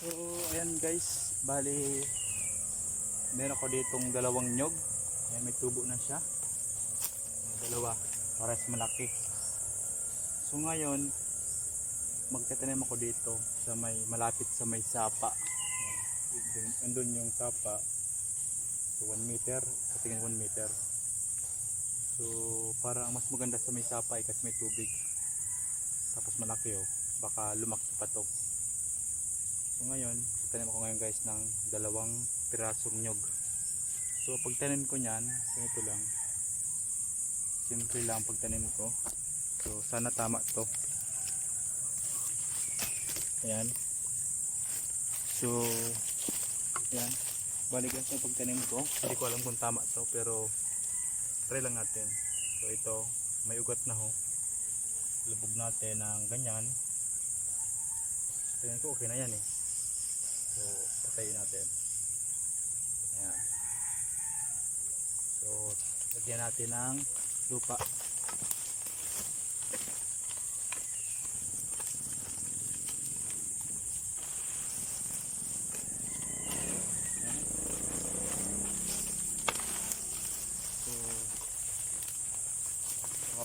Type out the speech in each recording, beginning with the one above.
So, ayan guys, bali meron ako ditong dalawang nyog. Ayan, may tubo na siya. Dalawa, pares malaki. So ngayon, magtatanim ako dito sa may malapit sa may sapa. Andun yung sapa. So 1 meter, sa tingin 1 meter. So parang mas maganda sa may sapa eh, kasi may tubig. Tapos malaki oh, baka lumaki pa to. So ngayon, tatanim ako ngayon guys ng dalawang pirasong nyog. So pagtanim ko niyan, ganito lang. Simple lang pagtanim ko. So sana tama to. Ayan. So, ayan. Balik lang sa pagtanim ko. Hindi ko alam kung tama to pero try lang natin. So ito, may ugat na ho. Lubog natin ng ganyan. Tingnan ko okay na yan eh. So, patayin natin. Ayan. So, lagyan natin ng lupa.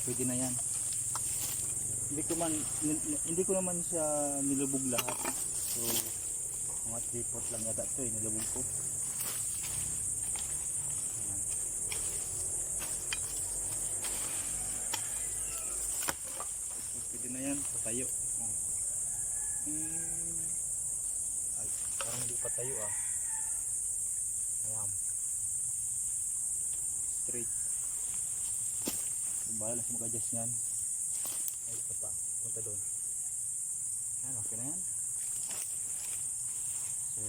Pwede na yan. Hindi ko man hindi ko naman siya nilubog lahat. So, mga 3 foot lang yata ito eh, nilubog ko. So, pwede na yan, patayo. Oh. Hmm. Ay, parang hindi patayo ah. Ayan. Straight. So, bahala sa mag-adjust yan. Ay, ito pa. Punta doon. Ayan, okay na yan.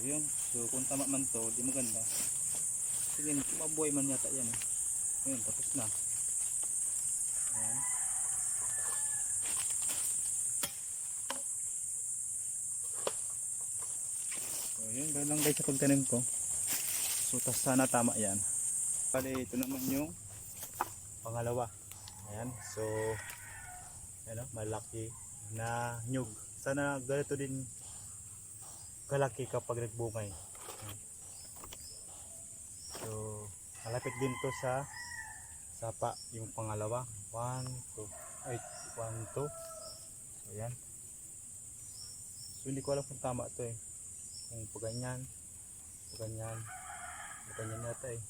Yun. So, kung tama man to, di maganda. Sige, mabuhay man yata yan eh. Ayun, tapos na. Ayan. So, yun. Ganun lang guys sa pagtanim ko. So, tas sana tama yan. Bali, ito naman yung pangalawa. Ayan. So, ano, malaki na nyug. Sana ganito din kalaki kapag nagbungay. So, malapit din to sa sapa yung pangalawa. 1, 2, ay, 1, 2. So, ayan. So, hindi ko alam kung tama to eh. Kung paganyan, paganyan, paganyan yata eh.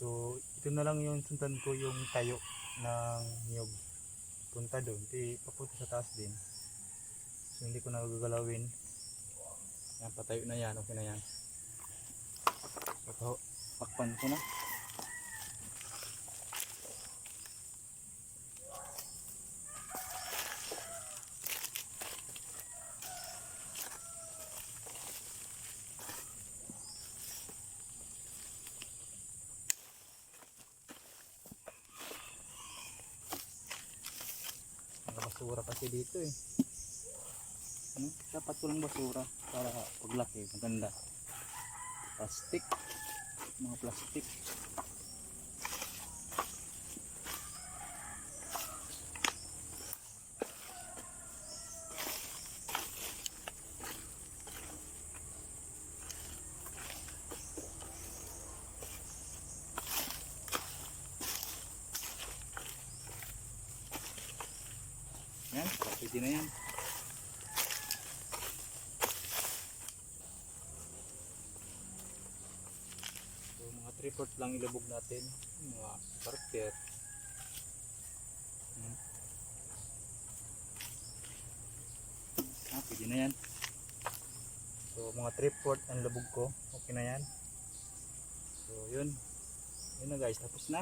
So, ito na lang yung sundan ko yung tayo ng niyog. Punta doon, di papunta sa taas din. So, hindi ko na gagalawin. Yan, patayo na yan, okay na yan. So, pa- pakpan ko na. Mga basura kasi dito eh. Ano? Dapat walang basura para paglaki maganda. Plastic. Mga plastic. Yan, pwede na yan. 3 foot lang ilubog natin. Mga parker. Hmm. Ah, pwede na yan. So, mga 3 foot ang lubog ko. Okay na yan. So, yun. Yun na guys, tapos na.